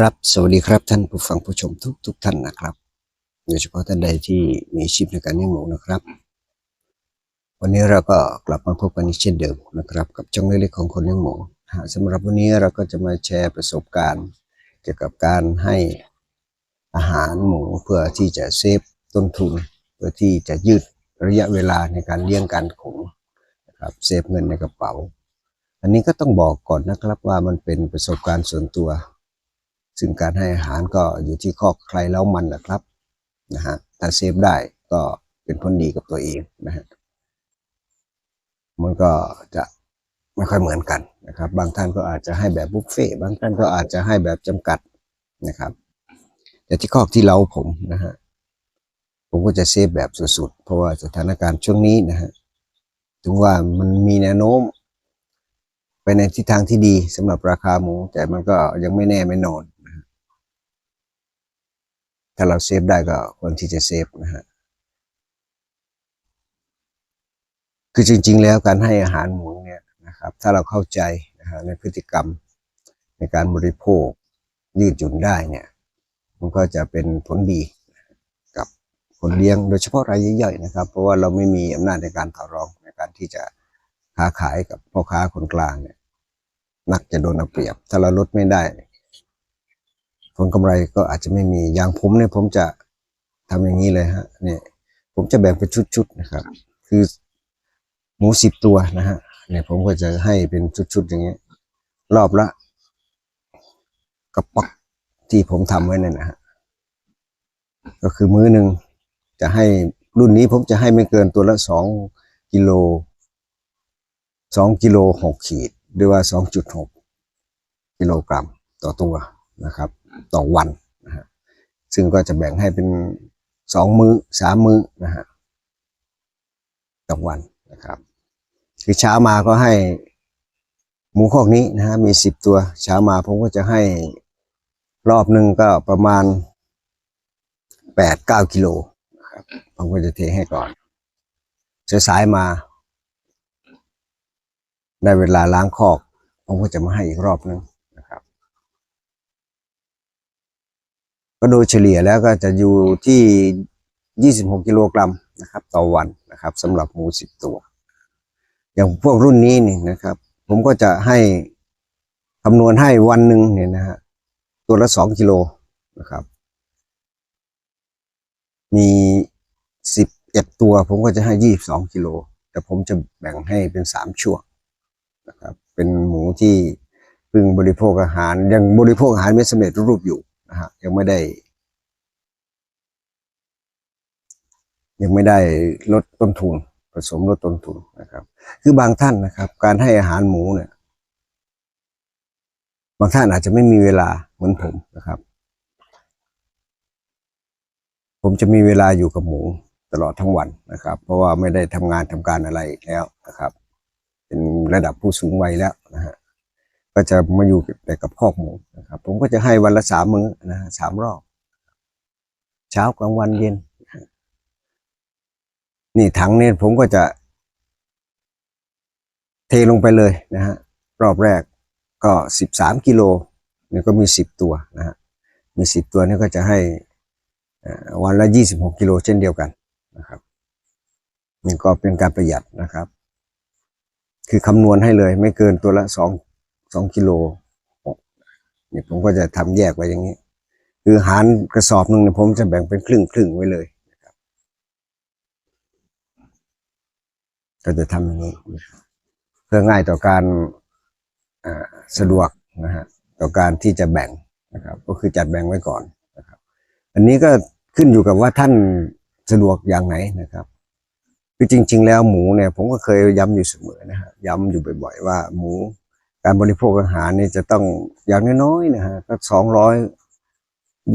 ครับ สวัสดีครับท่านผู้ฟังผู้ชมทุกทุกท่านนะครับ โดยเฉพาะท่านใดที่มีอาชีพในการเลี้ยงหมูนะครับ วันนี้เราก็กลับมาพบกันเช่นเดิมนะครับ กับช่องเล็กๆของคนเลี้ยงหมูนะฮะสำหรับวันนี้เราก็จะมาแชร์ประสบการณ์ เกี่ยวกับการให้อาหารหมูเพื่อที่จะเซฟต้นทุน เพื่อที่จะยืดระยะเวลาในการเลี้ยงการขงนะครับเซฟเงินในกระเป๋า อันนี้ก็ต้องบอกก่อนนะครับว่ามันเป็นประสบการณ์ส่วนตัว ซึ่งการให้อาหารก็อยู่ที่ข้อใครแล้วมันแหละครับนะฮะถ้าเซฟได้ก็เป็นผลดีกับตัวเองนะฮะมันก็จะไม่ค่อยเหมือนกันนะครับ บางท่านก็อาจจะให้แบบบุฟเฟ่บางท่านก็อาจจะให้แบบจำกัดนะครับ แต่ที่ข้อที่เราผมนะฮะผมก็จะเซฟแบบสุดๆ เพราะว่าสถานการณ์ช่วงนี้นะฮะถึงว่ามันมีแนวโน้ม ไปในทิศทางที่ดีสำหรับราคาหมู แต่มันก็ยังไม่แน่ไม่นอน ถ้าเราเซฟได้ก็ควรที่จะเซฟนะฮะคือจริง ๆ แล้วการให้อาหารหมูเนี่ยนะครับ ถ้าเราเข้าใจนะฮะในพฤติกรรมในการบริโภคยืดหยุ่นได้เนี่ยมันก็จะเป็นผลดีกับคนเลี้ยงโดยเฉพาะรายย่อยๆนะครับ เพราะว่าเราไม่มีอำนาจในการต่อรองในการที่จะค้าขายกับพ่อค้าคนกลางเนี่ยนักจะโดนเอาเปรียบ ถ้าเราลดไม่ได้ ผลกำไรก็อาจจะไม่มีอย่างผมเนี่ยผมจะทำอย่างนี้เลยฮะเนี่ยผมจะแบ่งเป็นชุดๆนะครับ คือหมูสิบตัวนะฮะเนี่ยผมก็จะให้เป็นชุดๆอย่างเงี้ยรอบละกระป๋องที่ผมทำไว้นั่นนะฮะก็คือมื้อหนึ่งจะให้รุ่นนี้ผมจะให้ไม่เกินตัวละสองกิโลสองกิโลหกขีด หรือว่าสองจุดหกกิโลกรัมต่อตัวนะครับ ต่อวันนะฮะซึ่งก็จะแบ่งให้เป็นสองมือ้อสามมื้อนะฮะต่อวันนะครับคือเช้ามาก็ให้หมูคอกนี้นะฮะมีสิบตัวเช้ามาผมก็จะให้รอบหนึ่งก็ประมาณแปดเก้ากิโลนะครับผมก็จะเทให้ก่อนสายมา ได้เวลาล้างคอกผมก็จะมาให้อีกรอบนึงนะครับ ก็โดยเฉลี่ยแล้วก็จะอยู่ที่ 26 กิโลกรัมนะครับ ต่อวันนะครับสำหรับหมู 10 ตัว อย่างพวกรุ่นนี้นี่นะครับ ผมก็จะให้คำนวณให้วันหนึ่งเนี่ยนะฮะตัวละ 2 กิโลนะครับ มี 11 ตัว ผมก็จะให้ 22 กิโล แต่ผมจะแบ่งให้เป็น 3 ช่วงนะครับ เป็นหมูที่เพิ่งบริโภคอาหารยังบริโภคอาหารไม่สำเร็จรูปอยู่ ฮะยังไม่ได้ ยังไม่ได้ลดต้นทุนผสมลดต้นทุนนะครับ คือบางท่านนะครับ การให้อาหารหมูเนี่ย บางท่านอาจจะไม่มีเวลาเหมือนผมนะครับ ผมจะมีเวลาอยู่กับหมูตลอดทั้งวันนะครับ เพราะว่าไม่ได้ทำงานทำการอะไรแล้วนะครับ เป็นระดับผู้สูงวัยแล้วนะฮะ ก็จะมาอยู่แต่กับคอกหมูนะครับ ผมก็จะให้วันละสามมื้อนะสามรอบ เช้ากลางวันเย็น นี่ถังเนี่ยผมก็จะ เทลงไปเลยนะฮะรอบแรกก็สิบสามกิโลเนี่ยก็มีสิบตัวนะฮะมีสิบตัวนี่ก็จะให้วันละยี่สิบหกกิโลเช่นเดียวกันนะครับนี่ก็เป็นการประหยัดนะครับ คือคำนวณให้เลย ไม่เกินตัวละสอง สองกิโลเนี่ยผมก็จะทำแยกไว้อย่างนี้ คือหารกระสอบหนึ่งเนี่ยผมจะแบ่งเป็นครึ่งครึ่งไว้เลยนะครับ ก็จะทำอย่างนี้ เพื่อง่ายต่อการสะดวกนะฮะต่อการที่จะแบ่งนะครับ ก็คือจัดแบ่งไว้ก่อนนะครับ อันนี้ก็ขึ้นอยู่กับว่าท่านสะดวกอย่างไหนนะครับคือจริง ๆ แล้วหมูเนี่ยผมก็เคยย้ำอยู่เสมอนะฮะย้ำอยู่บ่อยๆว่าหมู การบริโภคอาหารนี่จะต้องอย่างน้อยๆนะฮะก็สองร้อย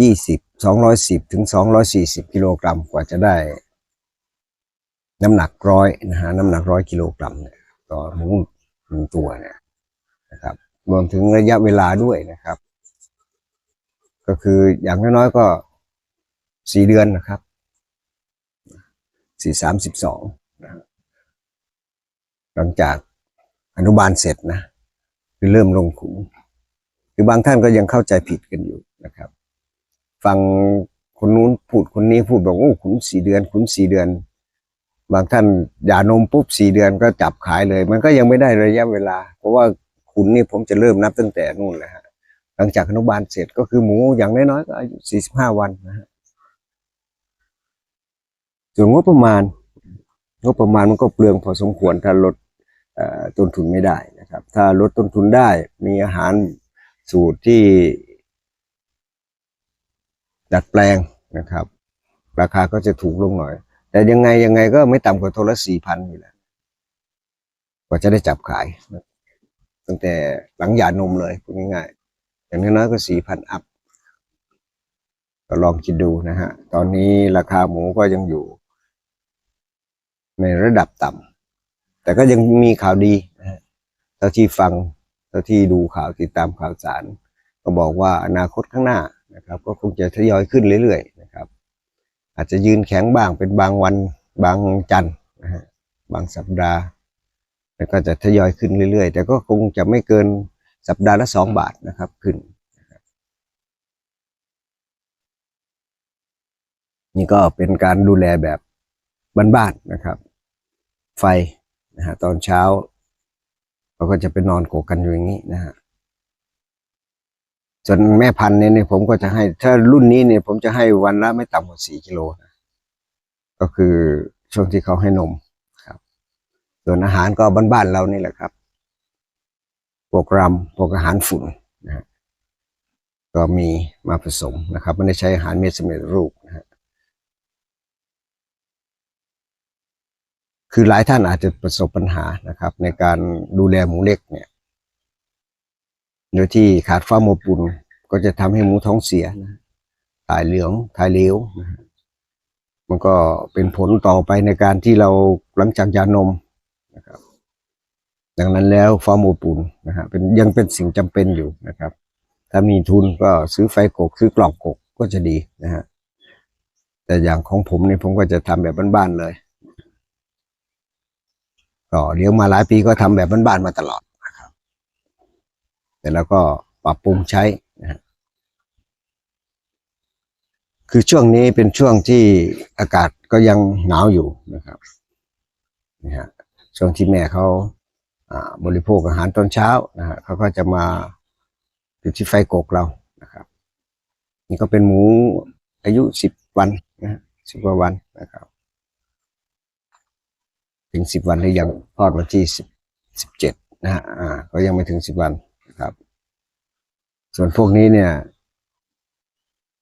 ยี่สิบสองร้อยสิบถึงสองร้อยสี่สิบกิโลกรัมกว่าจะได้ น้ำหนักร้อยนะฮะน้ำหนักร้อยกิโลกรัมเนี่ยต่อหมูหนึ่งตัวเนี่ยนะครับ รวมถึงระยะเวลาด้วยนะครับ ก็คืออย่างน้อยๆก็สี่เดือนนะครับสี่สามสิบสองหลังจากอนุบาลเสร็จนะ คือเริ่มลงขุมคือบางท่านก็ยังเข้าใจผิดกันอยู่นะครับ ฟังคนนู้นพูดคนนี้พูดบอกโอ้ขุนสี่เดือน ขุนสี่เดือน บางท่านหย่านมปุ๊บสี่เดือนก็จับขายเลย มันก็ยังไม่ได้ระยะเวลา เพราะว่าขุนนี่ผมจะเริ่มนับตั้งแต่นู่นแหละฮะหลังจากอนุบาลเสร็จก็คือหมูอย่างน้อยๆก็อายุสี่สิบห้าวันนะฮะส่วนงบประมาณงบประมาณมันก็เปลืองพอสมควรถ้าลดต้นทุนไม่ได้นะ ครับ ถ้าลดต้นทุนได้มีอาหารสูตรที่ ดัดแปลงนะครับ ราคาก็จะถูกลงหน่อย แต่ยังไงยังไงก็ไม่ต่ำกว่าตัวละสี่พันอยู่แล้วกว่าจะได้จับขาย ตั้งแต่หลังหย่านมเลยพูดง่ายๆอย่างน้อยๆก็สี่พันอัพก็ลองคิดดูนะฮะ ตอนนี้ราคาหมูก็ยังอยู่ ในระดับต่ำแต่ก็ยังมีข่าวดี เท่าที่ฟังเท่าที่ดูข่าวติดตามข่าวสาร ก็บอกว่าอนาคตข้างหน้านะครับ ก็คงจะทยอยขึ้นเรื่อยๆนะครับ อาจจะยืนแข็งบ้างเป็นบางวันบางจันทร์นะฮะบางสัปดาห์แล้วก็จะทยอยขึ้นเรื่อยๆ แต่ก็คงจะไม่เกินสัปดาห์ละสองบาทนะครับขึ้นนี่ก็เป็นการดูแลแบบบ้านๆนะครับ ไฟนะฮะตอนเช้า เราก็จะไปนอนโกกันอยู่อย่างนี้นะฮะส่วนแม่พันธุ์เนี่ยผมก็จะให้ ถ้ารุ่นนี้เนี่ยผมจะให้วันละไม่ต่ำกว่าสี่กิโลนะก็คือช่วงที่เขาให้นมครับ ส่วนอาหารก็บ้านๆเรานี่แหละครับพวกรำพวกอาหารฝุ่นนะฮะก็มีมาผสมนะครับ ไม่ได้ใช้อาหารเม็ดสำเร็จรูปนะฮะ คือหลายท่านอาจจะประสบปัญหานะครับ ในการดูแลหมูเล็กเนี่ยโดยที่ขาดความอบอุ่นก็จะทำให้หมูท้องเสียนะถ่ายเหลืองถ่ายเหลวนะฮะมันก็เป็นผลต่อไปในการที่เราหลังจากยานมนะครับ ดังนั้นแล้วความอบอุ่นนะฮะเป็นยังเป็นสิ่งจำเป็นอยู่นะครับ ถ้ามีทุนก็ซื้อไฟกกซื้อกล่องกกก็จะดีนะฮะแต่อย่างของผมเนี่ยผมก็จะทำแบบบ้านๆเลย ก็เลี้ยงมาหลายปีก็ทำแบบบ้านๆมาตลอดนะครับแต่แล้วก็ปรับปรุงใช้นะคือช่วงนี้เป็นช่วงที่อากาศก็ยังหนาวอยู่นะครับนี่ฮะช่วงที่แม่เขาบริโภคอาหารตอนเช้านะฮะเขาก็จะมาจุดที่ไฟกกเรานะครับ นี่ก็เป็นหมูอายุสิบวันนะสิบกว่าวันนะครับ ถึงสิบวันหรือยังทอดวันที่สิบสิบเจ็ดนะฮะอ่า ก็ยังไม่ถึงสิบวันนะครับ ส่วนพวกนี้เนี่ย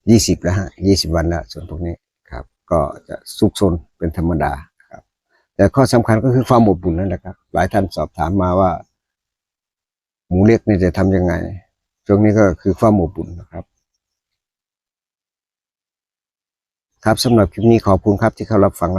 ยี่สิบแล้วฮะยี่สิบวันแล้วส่วนพวกนี้ครับ ก็จะซุกซนเป็นธรรมดาครับ แต่ข้อสำคัญก็คือความอบอุ่นนั่นแหละครับ หลายท่านสอบถามมาว่า หมูเล็กนี่จะทำยังไงช่วงนี้ก็คือความอบอุ่นนะครับ ครับสำหรับคลิปนี้ขอบคุณครับที่เข้ารับฟัง